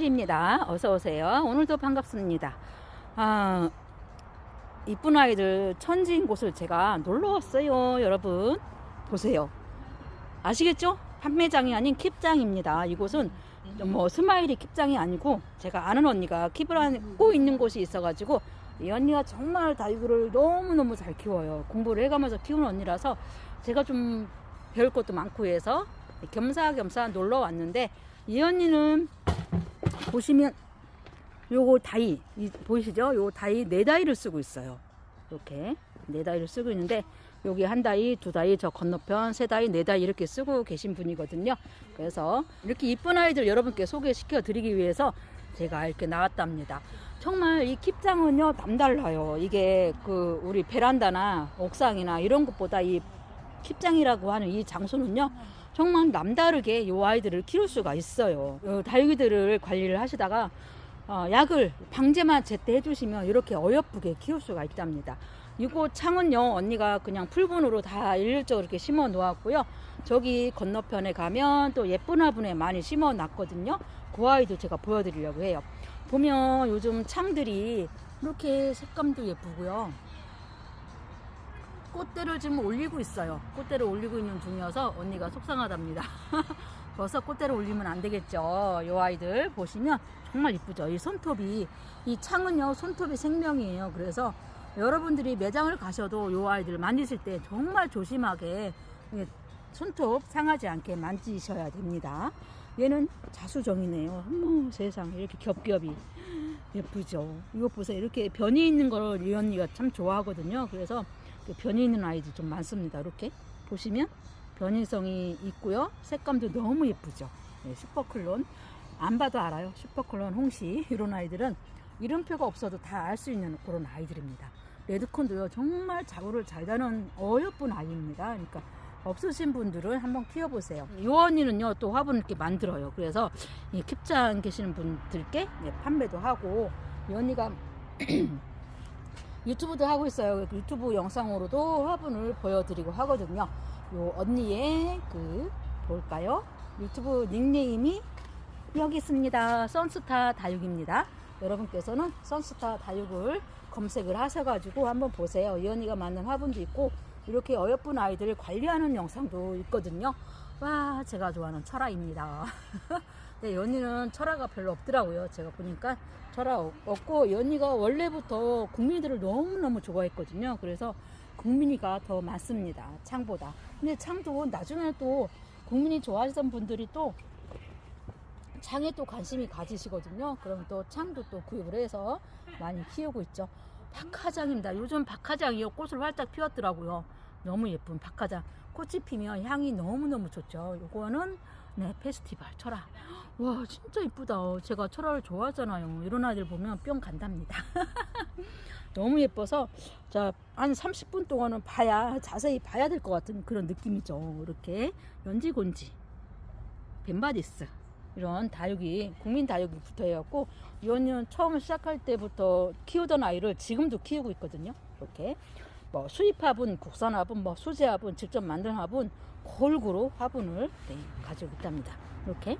스마일입니다. 어서 오세요. 오늘도 반갑습니다. 아, 이쁜 아이들 천지인 곳을 제가 놀러 왔어요. 여러분 보세요. 아시겠죠? 판매장이 아닌 킵장입니다. 이곳은 뭐 스마일이 킵장이 아니고 제가 아는 언니가 킵을 하고 있는 곳이 있어가지고 이 언니가 정말 다육이를 너무너무 잘 키워요. 공부를 해가면서 키우는 언니라서 제가 좀 배울 것도 많고 해서 겸사겸사 놀러 왔는데 이 언니는 보시면 요거 다이 이, 보이시죠? 요 다이 네 다이를 쓰고 있어요. 이렇게 네 다이를 쓰고 있는데 여기 한 다이, 두 다이, 저 건너편 세 다이, 네 다이 이렇게 쓰고 계신 분이거든요. 그래서 이렇게 이쁜 아이들 여러분께 소개시켜 드리기 위해서 제가 이렇게 나왔답니다. 정말 이 킵장은요 남달라요. 이게 그 우리 베란다나 옥상이나 이런 것보다 이 킵장이라고 하는 이 장소는요 정말 남다르게 이 아이들을 키울 수가 있어요. 어, 다육이들을 관리를 하시다가 어, 약을 방제만 제때 해주시면 이렇게 어여쁘게 키울 수가 있답니다. 이곳 창은요 언니가 그냥 풀분으로 다 일률적으로 이렇게 심어 놓았고요. 저기 건너편에 가면 또 예쁜 화분에 많이 심어 놨거든요. 그 아이도 제가 보여드리려고 해요. 보면 요즘 창들이 이렇게 색감도 예쁘고요. 꽃대를 지금 올리고 있어요. 꽃대를 올리고 있는 중이어서 언니가 속상하답니다. 벌써 꽃대를 올리면 안 되겠죠. 요 아이들 보시면 정말 이쁘죠. 이 손톱이 이 창은요 손톱이 생명이에요. 그래서 여러분들이 매장을 가셔도 요 아이들 만지실 때 정말 조심하게 예, 손톱 상하지 않게 만지셔야 됩니다. 얘는 자수정이네요. 어머 세상 이렇게 겹겹이 예쁘죠. 이거 보세요. 이렇게 변이 있는 걸 이 언니가 참 좋아하거든요. 그래서 변이 있는 아이들 좀 많습니다. 이렇게 보시면 변이성이 있고요. 색감도 너무 예쁘죠. 네, 슈퍼클론 안 봐도 알아요. 슈퍼클론 홍시 이런 아이들은 이름표가 없어도 다 알 수 있는 그런 아이들입니다. 레드콘도요 정말 자구를 잘 다는 어여쁜 아이입니다. 그러니까 없으신 분들은 한번 키워보세요. 이 언니는요 또 화분을 이렇게 만들어요. 그래서 이 킵장 계시는 분들께 네, 판매도 하고 이 언니가 유튜브도 하고 있어요. 유튜브 영상으로도 화분을 보여드리고 하거든요. 요 언니의 그 볼까요? 유튜브 닉네임이 여기 있습니다. 선스타 다육입니다. 여러분께서는 선스타 다육을 검색을 하셔가지고 한번 보세요. 이 언니가 만든 화분도 있고 이렇게 어여쁜 아이들을 관리하는 영상도 있거든요. 와 제가 좋아하는 철아입니다. 네, 이 언니는 철아가 별로 없더라고요. 제가 보니까 없- 없고 이 언니가 원래부터 국민들을 너무너무 좋아했거든요. 그래서 국민이가 더 많습니다. 창보다. 근데 창도 나중에 또 국민이 좋아하시던 분들이 또 창에 또 관심이 가지시거든요. 그럼 또 창도 또 구입을 해서 많이 키우고 있죠. 박하장입니다. 요즘 박하장이요. 꽃을 활짝 피웠더라고요. 너무 예쁜 박하장. 꽃이 피면 향이 너무너무 좋죠. 요거는 네, 페스티벌 철아. 와, 진짜 이쁘다. 제가 철아를 좋아하잖아요. 이런 아이들 보면 뿅 간답니다. 너무 예뻐서 자, 한 30분 동안은 봐야 자세히 봐야 될 것 같은 그런 느낌이죠. 이렇게 연지곤지 벤바디스 이런 다육이 국민 다육이 붙어있고 이 언니는 처음 시작할 때부터 키우던 아이를 지금도 키우고 있거든요. 이렇게 뭐 수입 화분, 국산 화분, 뭐 수제 화분, 직접 만든 화분 골고루 화분을 네, 가지고 있답니다. 이렇게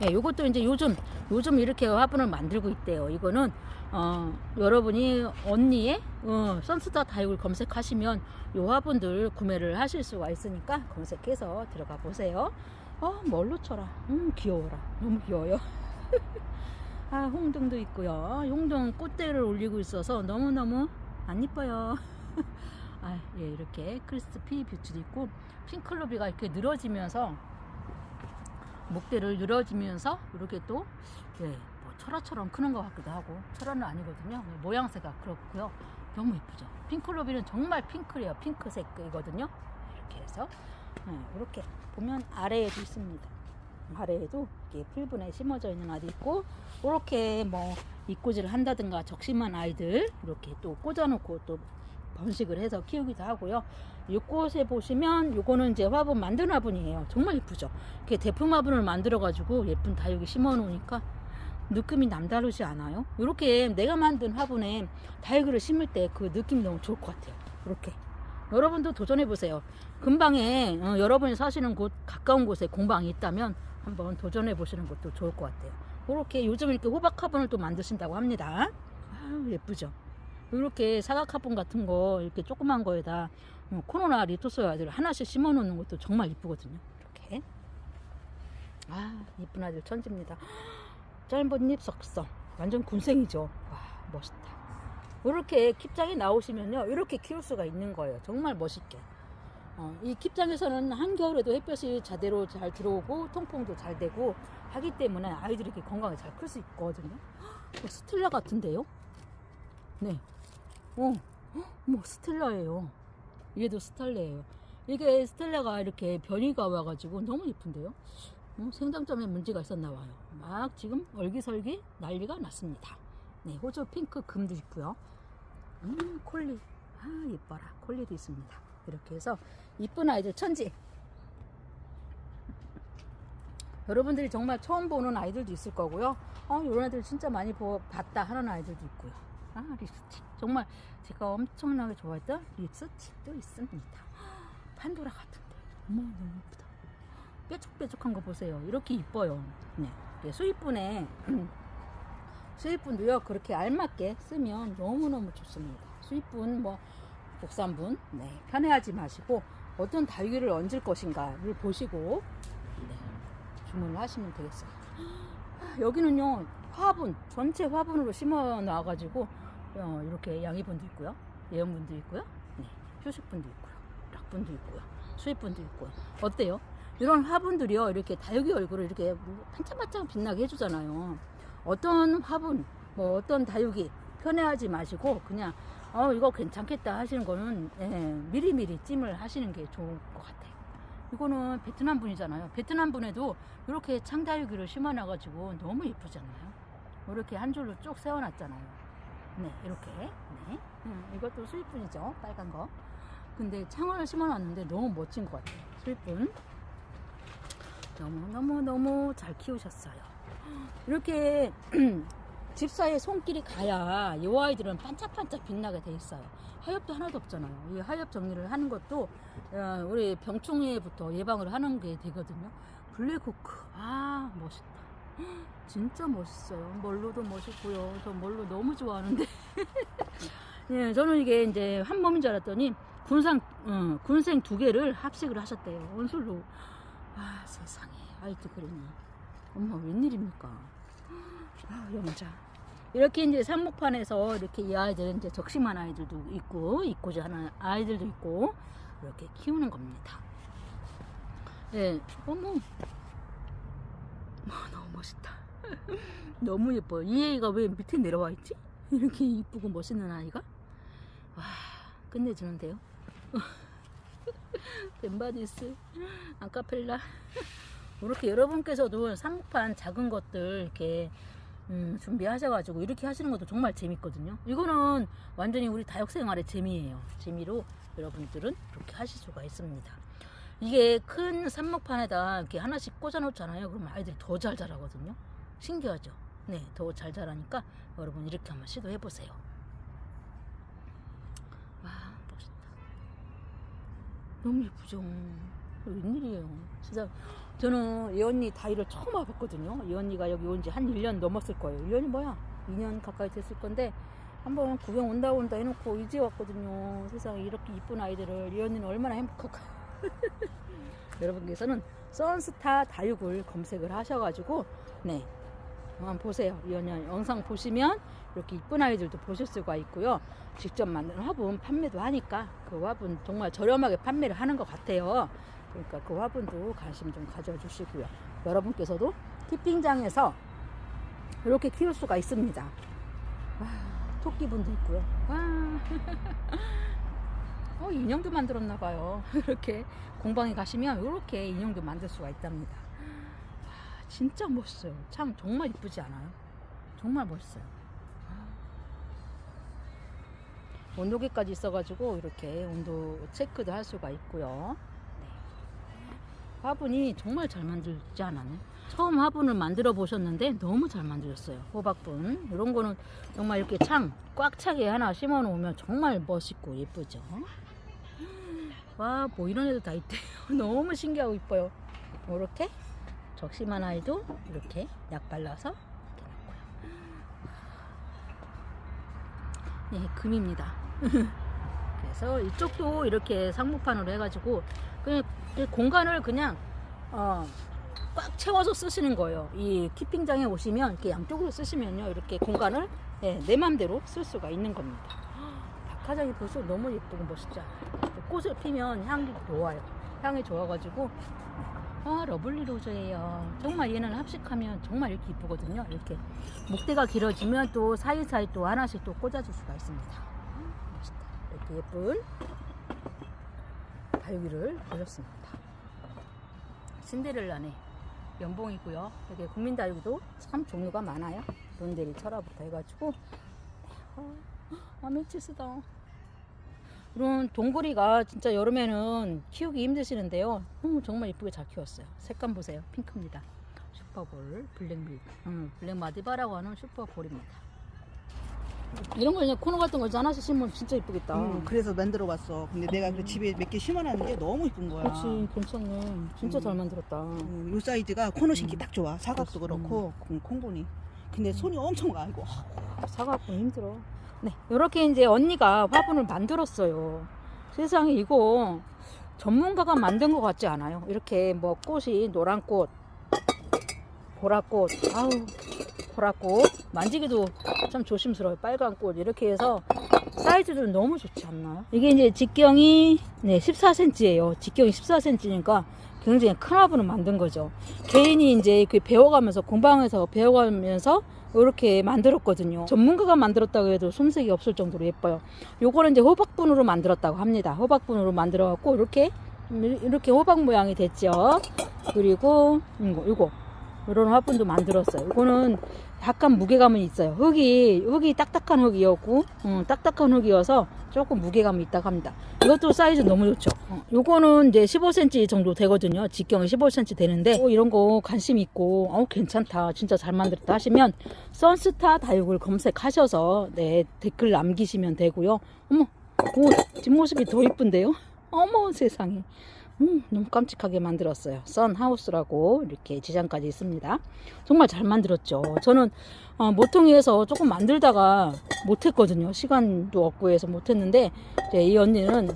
네, 요것도 이제 요즘 요즘 이렇게 화분을 만들고 있대요. 이거는 어, 여러분이 언니의 어, 선스타 다육을 검색하시면 요 화분들 구매를 하실 수가 있으니까 검색해서 들어가 보세요. 어, 뭘로 쳐라. 음, 귀여워라. 너무 귀여워요. 아, 홍등도 있고요. 홍등 꽃대를 올리고 있어서 너무너무 안 이뻐요. 아, 예, 이렇게 크리스피 뷰츠도 있고 핑클로비가 이렇게 늘어지면서 목대를 늘어지면서 이렇게 또 예, 뭐 철화처럼 크는 것 같기도 하고 철화는 아니거든요. 모양새가 그렇고요. 너무 예쁘죠. 핑클로비는 정말 핑크래요. 핑크색이거든요. 이렇게 해서 네, 이렇게 보면 아래에도 있습니다. 아래에도 이렇게 풀분에 심어져 있는 아이도 있고 이렇게 뭐 입꼬지를 한다든가 적심한 아이들 이렇게 또 꽂아놓고 또 번식을 해서 키우기도 하고요. 이곳에 보시면 요거는 이제 화분 만든 화분이에요. 정말 예쁘죠. 이렇게 대품 화분을 만들어 가지고 예쁜 다육이 심어 놓으니까 느낌이 남다르지 않아요? 이렇게 내가 만든 화분에 다육이를 심을 때 그 느낌이 너무 좋을 것 같아요. 이렇게 여러분도 도전해 보세요. 근방에 어, 여러분이 사시는 곳 가까운 곳에 공방이 있다면 한번 도전해 보시는 것도 좋을 것 같아요. 그렇게 요즘 이렇게 호박 화분을 또 만드신다고 합니다. 아유, 예쁘죠? 이렇게 사각 화분 같은 거 이렇게 조그만 거에다 어, 코로나 리토소야들 하나씩 심어 놓는 것도 정말 이쁘거든요. 이렇게. 아, 이쁜 아들 천지입니다. 짧은 잎 석성. 완전 군생이죠. 와, 멋있다. 이렇게 킵장에 나오시면요. 이렇게 키울 수가 있는 거예요. 정말 멋있게. 어, 이 킵장에서는 한겨울에도 햇볕이 제대로 잘 들어오고 통풍도 잘 되고 하기 때문에 아이들이 이렇게 건강하게 잘 클 수 있거든요. 어, 스텔라 같은데요? 네. 어, 헉, 뭐 스텔라예요. 얘도 스텔라예요. 이게 스텔라가 이렇게 변이가 와가지고 너무 예쁜데요? 어, 생장점에 문제가 있었나 봐요. 막 지금 얼기설기 난리가 났습니다. 네, 호주 핑크 금도 있고요. 음, 콜리. 아, 예뻐라. 콜리도 있습니다. 이렇게 해서 이쁜 아이들 천지. 여러분들이 정말 처음 보는 아이들도 있을 거고요. 어, 이런 아이들 진짜 많이 보, 봤다 하는 아이들도 있고요. 아, 립스틱. 정말 제가 엄청나게 좋아했던 립스틱도 있습니다. 판도라 같은데. 어머, 너무 예쁘다. 뾰족뾰족한 거 보세요. 이렇게 이뻐요. 네. 네, 수입분에, 수입분도요, 그렇게 알맞게 쓰면 너무너무 좋습니다. 수입분, 뭐, 국산분, 네, 편해하지 마시고, 어떤 다육이를 얹을 것인가를 보시고, 네, 주문을 하시면 되겠어요. 여기는요, 화분, 전체 화분으로 심어 놔가지고, 어, 이렇게 양이분도 있고요, 예언분도 있고요, 네, 휴식분도 있고요, 락분도 있고요, 수입분도 있고요. 어때요? 이런 화분들이요, 이렇게 다육이 얼굴을 이렇게 반짝반짝 빛나게 해주잖아요. 어떤 화분, 뭐 어떤 다육이 편해하지 마시고, 그냥, 어, 이거 괜찮겠다 하시는 거는, 예, 미리미리 찜을 하시는 게 좋을 것 같아요. 이거는 베트남 분이잖아요. 베트남 분에도 이렇게 창다육이를 심어놔가지고 너무 예쁘잖아요. 이렇게 한 줄로 쭉 세워놨잖아요. 네, 이렇게. 네. 음, 이것도 수입분이죠. 빨간 거. 근데 창을 심어놨는데 너무 멋진 것 같아요. 수입분. 너무너무 너무 잘 키우셨어요. 이렇게 집사의 손길이 가야 이 아이들은 반짝반짝 빛나게 돼 있어요. 하엽도 하나도 없잖아요. 이 하엽 정리를 하는 것도 어, 우리 병충해부터 예방을 하는 게 되거든요. 블랙호크. 아, 멋있다. 진짜 멋있어요. 멀로도 멋있고요. 저 멀로 너무 좋아하는데. 예, 저는 이게 이제 한 몸인 줄 알았더니 군상, 어, 군생 두 개를 합식을 하셨대요. 원술로. 아, 세상에. 아이도 그러니. 엄마, 웬일입니까? 아, 영자. 이렇게 이제 상목판에서 이렇게 이 아이들은 이제 적심한 아이들도 있고, 있고자 하는 아이들도 있고, 이렇게 키우는 겁니다. 예, 어머. 아, 너무 멋있다. 너무 예뻐요. 이 애가 왜 밑에 내려와 있지? 이렇게 이쁘고 멋있는 아이가? 와, 끝내주는데요. 벤바디스, 아카펠라. 이렇게 여러분께서도 상목판 작은 것들 이렇게 음, 준비하셔가지고 이렇게 하시는 것도 정말 재밌거든요. 이거는 완전히 우리 다육 생활의 재미예요. 재미로 여러분들은 이렇게 하실 수가 있습니다. 이게 큰 삽목판에다 이렇게 하나씩 꽂아 놓잖아요. 그럼 아이들이 더 잘 자라거든요. 신기하죠? 네, 더 잘 자라니까 여러분 이렇게 한번 시도해 보세요. 와, 멋있다. 너무 예쁘죠? 웬일이에요. 진짜 저는 이 언니 다이를 처음 와봤거든요. 이 언니가 여기 온 지 한 1년 넘었을 거예요. 1년이 뭐야? 2년 가까이 됐을 건데 한번 구경 온다 온다 해놓고 이제 왔거든요. 세상에 이렇게 이쁜 아이들을 이 언니는 얼마나 행복할까요? 여러분께서는 선스타 다육을 검색을 하셔가지고 네 한번 보세요. 이 언니 영상 보시면 이렇게 이쁜 아이들도 보실 수가 있고요. 직접 만든 화분 판매도 하니까 그 화분 정말 저렴하게 판매를 하는 것 같아요. 그러니까 그 화분도 관심 좀 가져주시고요. 여러분께서도 키핑장에서 이렇게 키울 수가 있습니다. 와, 토끼분도 있고요. 와. 어, 인형도 만들었나 봐요. 이렇게 공방에 가시면 이렇게 인형도 만들 수가 있답니다. 와, 진짜 멋있어요. 참 정말 이쁘지 않아요? 정말 멋있어요. 온도계까지 있어가지고 이렇게 온도 체크도 할 수가 있고요. 네. 화분이 정말 잘 만들지 않았나요? 처음 화분을 만들어 보셨는데 너무 잘 만들었어요. 호박분 이런 거는 정말 이렇게 창 꽉 차게 하나 심어 놓으면 정말 멋있고 예쁘죠. 와, 뭐 이런 애도 다 있대요. 너무 신기하고 이뻐요. 이렇게 적심한 아이도 이렇게 약 발라서 이렇게 놨고요. 네, 금입니다. 그래서 이쪽도 이렇게 상무판으로 해가지고 그냥 이 공간을 그냥 어, 꽉 채워서 쓰시는 거예요. 이 키핑장에 오시면 이렇게 양쪽으로 쓰시면요, 이렇게 공간을 예, 내 맘대로 쓸 수가 있는 겁니다. 박하장이 벌써 너무 예쁘고 멋있지 않아요? 꽃을 피면 향이 좋아요. 향이 좋아가지고 아 러블리 로즈예요. 정말 얘는 합식하면 정말 이렇게 이쁘거든요. 이렇게 목대가 길어지면 또 사이사이 또 하나씩 또 꽂아줄 수가 있습니다. 멋있다. 이렇게 예쁜 다육이를 보셨습니다. 신데렐라네 연봉이고요. 여기 국민다육이도 참 종류가 많아요. 론데리 철화부터 해가지고 아, 아메치스다. 이런 동굴이가 진짜 여름에는 키우기 힘드시는데요. 음, 정말 이쁘게 잘 키웠어요. 색감 보세요. 핑크입니다. 슈퍼볼, 블랙밀, 음, 블랙 마디바라고 하는 슈퍼볼입니다. 이런 거 그냥 코너 같은 거 하나씩 심으면 진짜 이쁘겠다. 음, 그래서 만들어 봤어. 근데 내가 그 집에 몇 개 심어놨는데 너무 이쁜 거야. 그렇지, 괜찮네. 진짜 음. 잘 만들었다. 음, 요 사이즈가 코너 심기 음. 딱 좋아. 사각도. 그렇고 콩- 콩보니. 근데 손이 엄청 가. 이고 사갖고 힘들어. 네, 이렇게 이제 언니가 화분을 만들었어요. 세상에 이거 전문가가 만든 것 같지 않아요? 이렇게 뭐 꽃이 노란 꽃, 보라꽃, 아우 보라꽃 만지기도 참 조심스러워요. 빨간 꽃 이렇게 해서 사이즈도 너무 좋지 않나요? 이게 이제 직경이 네 14cm예요. 직경이 14cm니까 굉장히 큰 화분을 만든 거죠. 개인이 이제 그 배워가면서 공방에서 배워가면서 이렇게 만들었거든요. 전문가가 만들었다고 해도 손색이 없을 정도로 예뻐요. 요거는 이제 호박분으로 만들었다고 합니다. 호박분으로 만들어 갖고 이렇게 이렇게 호박 모양이 됐죠. 그리고 이거 이거 이런 화분도 만들었어요. 이거는 약간 무게감은 있어요. 흙이 흙이 딱딱한 흙이었고, 음, 딱딱한 흙이어서 조금 무게감이 있다고 합니다. 이것도 사이즈 너무 좋죠. 어, 요거는 이제 15cm 정도 되거든요. 직경이 15cm 되는데 어, 이런 거 관심 있고, 어 괜찮다, 진짜 잘 만들었다 하시면 선스타 다육을 검색하셔서 네 댓글 남기시면 되고요. 어머, 오 뒷모습이 더 이쁜데요? 어머 세상에. 음, 너무 깜찍하게 만들었어요. 선하우스라고 이렇게 지장까지 있습니다. 정말 잘 만들었죠. 저는 어, 모퉁이에서 조금 만들다가 못했거든요. 시간도 없고 해서 못했는데 이 언니는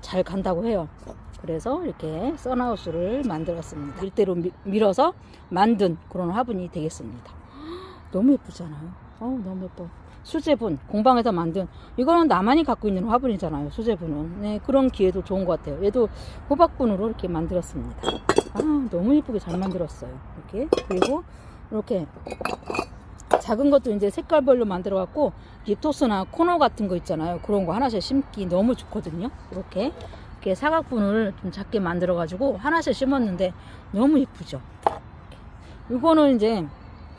잘 간다고 해요. 그래서 이렇게 선하우스를 만들었습니다. 밀대로 미- 밀어서 만든 그런 화분이 되겠습니다. 너무 예쁘잖아요. 어우, 너무 예뻐. 수제분, 공방에서 만든, 이거는 나만이 갖고 있는 화분이잖아요. 수제분은. 네, 그런 기회도 좋은 것 같아요. 얘도 호박분으로 이렇게 만들었습니다. 아, 너무 예쁘게 잘 만들었어요. 이렇게. 그리고, 이렇게, 작은 것도 이제 색깔별로 만들어 갖고, 립토스나 코너 같은 거 있잖아요. 그런 거 하나씩 심기 너무 좋거든요. 이렇게. 이렇게 사각분을 좀 작게 만들어 가지고 하나씩 심었는데 너무 예쁘죠. 이거는 이제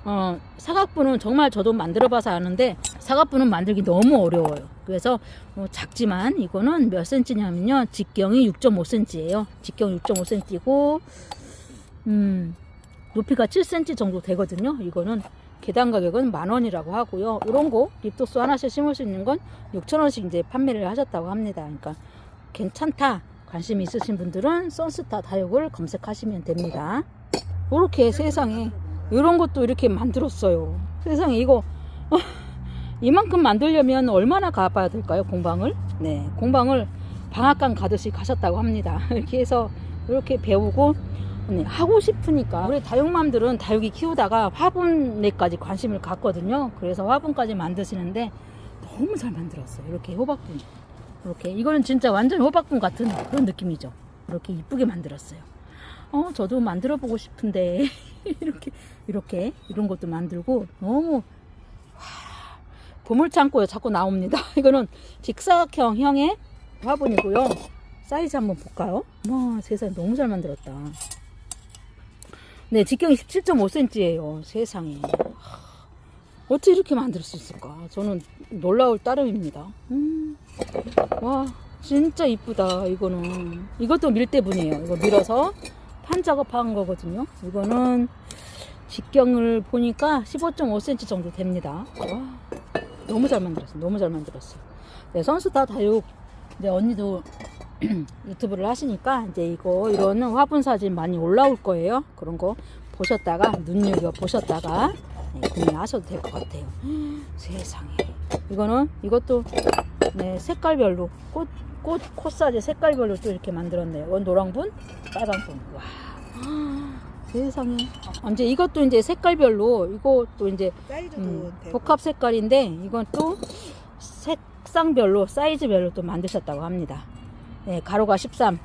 어, 사각분은 정말 저도 만들어 봐서 아는데 사각분은 만들기 너무 어려워요. 그래서 어, 작지만 이거는 몇 센치냐면요. 직경이 6.5cm예요. 직경 6.5cm고 음, 높이가 7cm 정도 되거든요. 이거는 계단 가격은 만 원이라고 하고요. 이런 거 립토스 하나씩 심을 수 있는 건 6천 원씩 이제 판매를 하셨다고 합니다. 그러니까 괜찮다. 관심 있으신 분들은 선스타 다육을 검색하시면 됩니다. 이렇게 세상에 이런 것도 이렇게 만들었어요. 세상에 이거 이만큼 만들려면 얼마나 가봐야 될까요? 공방을? 네, 공방을 방앗간 가듯이 가셨다고 합니다. 이렇게 해서 이렇게 배우고 네, 하고 싶으니까 우리 다육맘들은 다육이 키우다가 화분에까지 관심을 갖거든요. 그래서 화분까지 만드시는데 너무 잘 만들었어요. 이렇게 호박분. 이렇게 이거는 진짜 완전 호박분 같은 그런 느낌이죠. 이렇게 이쁘게 만들었어요. 어, 저도 만들어 보고 싶은데 이렇게 이렇게 이런 것도 만들고 너무 와, 보물 창고에 자꾸 나옵니다. 이거는 직사각형 형의 화분이고요. 사이즈 한번 볼까요? 와, 세상에 너무 잘 만들었다. 네, 직경이 17.5cm예요. 세상에. 하, 어떻게 이렇게 만들 수 있을까? 저는 놀라울 따름입니다. 음, 와, 진짜 이쁘다. 이거는 이것도 밀대분이에요. 이거 밀어서 판 작업한 거거든요. 이거는 직경을 보니까 15.5cm 정도 됩니다. 와, 너무 잘 만들었어요. 너무 잘 만들었어요. 네, 선수 다 다육. 이제 언니도 유튜브를 하시니까 이제 이거 이런 화분 사진 많이 올라올 거예요. 그런 거 보셨다가 눈여겨 보셨다가 네, 구매하셔도 될 것 같아요. 세상에 이거는 이것도 네, 색깔별로 꽃, 꽃, 코사지 색깔별로 또 이렇게 만들었네요. 이건 노랑분, 빨간분. 와, 세상에. 아, 이제 이것도 이제 색깔별로 이것도 이제 사이즈도 음, 되고. 복합 색깔인데 이건 또 색상별로 사이즈별로 또 만드셨다고 합니다. 네, 가로가 13,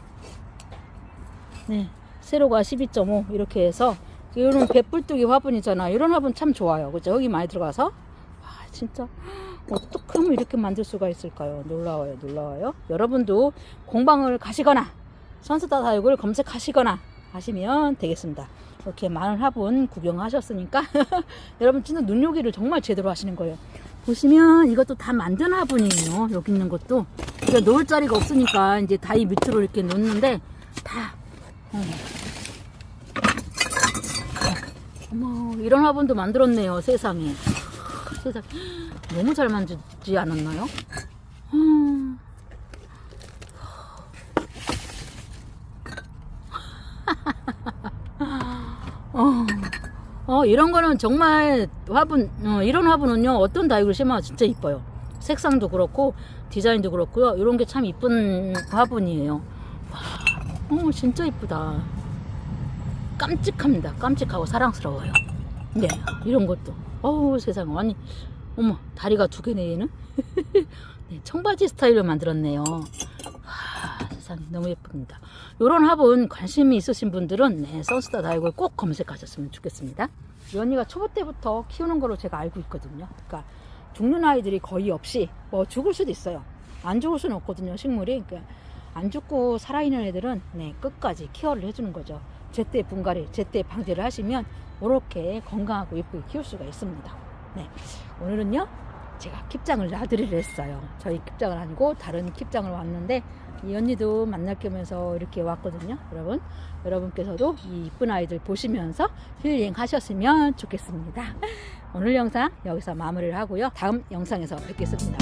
네, 세로가 12.5 이렇게 해서 이런 배불뚝이 화분이잖아. 이런 화분 참 좋아요. 그죠? 여기 많이 들어가서 아, 진짜 어떻게 하면 이렇게 만들 수가 있을까요? 놀라워요, 놀라워요. 여러분도 공방을 가시거나 선수다 사육을 검색하시거나 하시면 되겠습니다. 이렇게 많은 화분 구경하셨으니까 여러분 진짜 눈요기를 정말 제대로 하시는 거예요. 보시면 이것도 다 만든 화분이에요. 여기 있는 것도 그러니까 놓을 자리가 없으니까 이제 다이 밑으로 이렇게 놓는데 다 어. 어머 이런 화분도 만들었네요. 세상에 세상 너무 잘 만들지 않았나요? 음. 어, 어, 이런 거는 정말 화분, 어, 이런 화분은요, 어떤 심어도 진짜 이뻐요. 색상도 그렇고, 디자인도 그렇고요. 이런 게 참 이쁜 화분이에요. 와, 어, 진짜 이쁘다. 깜찍합니다. 깜찍하고 사랑스러워요. 네, 이런 것도. 어우, 세상에. 아니, 어머, 다리가 두 개네, 얘는. 네, 청바지 스타일로 만들었네요. 와, 세상에. 너무 예쁩니다. 이런 화분 관심이 있으신 분들은 네, 선스타 다육을 꼭 검색하셨으면 좋겠습니다. 이 언니가 초보 때부터 키우는 걸로 제가 알고 있거든요. 그러니까 죽는 아이들이 거의 없이 뭐 죽을 수도 있어요. 안 죽을 수는 없거든요, 식물이. 그러니까 안 죽고 살아있는 애들은 네, 끝까지 케어를 해주는 거죠. 제때 분갈이, 제때 방제를 하시면 이렇게 건강하고 예쁘게 키울 수가 있습니다. 네, 오늘은요 제가 킵장을 놔드리려 했어요. 저희 킵장은 아니고 다른 킵장을 왔는데 이 언니도 만날 겸해서 이렇게 왔거든요. 여러분, 여러분께서도 이 이쁜 아이들 보시면서 힐링 하셨으면 좋겠습니다. 오늘 영상 여기서 마무리를 하고요. 다음 영상에서 뵙겠습니다.